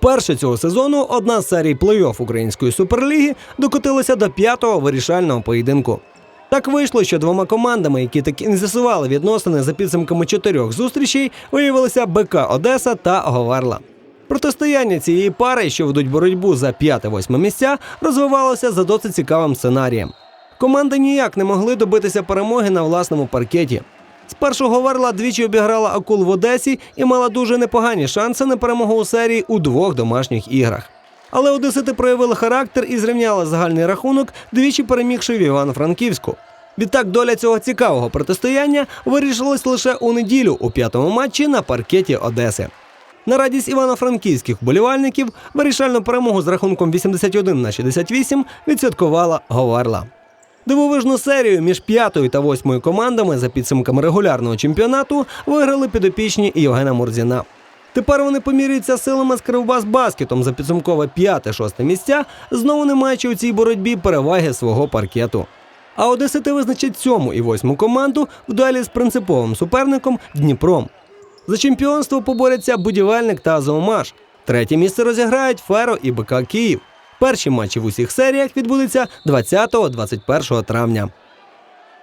Вперше цього сезону одна з серій плей-офф української суперліги докотилася до п'ятого вирішального поєдинку. Так вийшло, що двома командами, які так і не з'ясували відносини за підсумками чотирьох зустрічей, виявилися БК Одеса та Говерла. Протистояння цієї пари, що ведуть боротьбу за п'яте-восьме місця, розвивалося за досить цікавим сценарієм. Команди ніяк не могли добитися перемоги на власному паркеті. Спершу Говерла двічі обіграла акул в Одесі і мала дуже непогані шанси на перемогу у серії у двох домашніх іграх. Але одесити проявили характер і зрівняли загальний рахунок, двічі перемігши в Івано-Франківську. Відтак доля цього цікавого протистояння вирішилась лише у неділю у п'ятому матчі на паркеті Одеси. На радість івано-франківських вболівальників вирішальну перемогу з рахунком 81 на 68 відсвяткувала Говерла. Дивовижну серію між п'ятою та восьмою командами за підсумками регулярного чемпіонату виграли підопічні Євгена Мурзіна. Тепер вони поміряються силами з Кривбас Баскетом за підсумкове п'яте-шосте місця, знову не маючи у цій боротьбі переваги свого паркету. А Одесити визначать сьому і восьму команду в дуелі з принциповим суперником Дніпром. За чемпіонство поборються будівельник та Азовмаш. Третє місце розіграють Феро і БК Київ. Перші матчі в усіх серіях відбудуться 20-21 травня.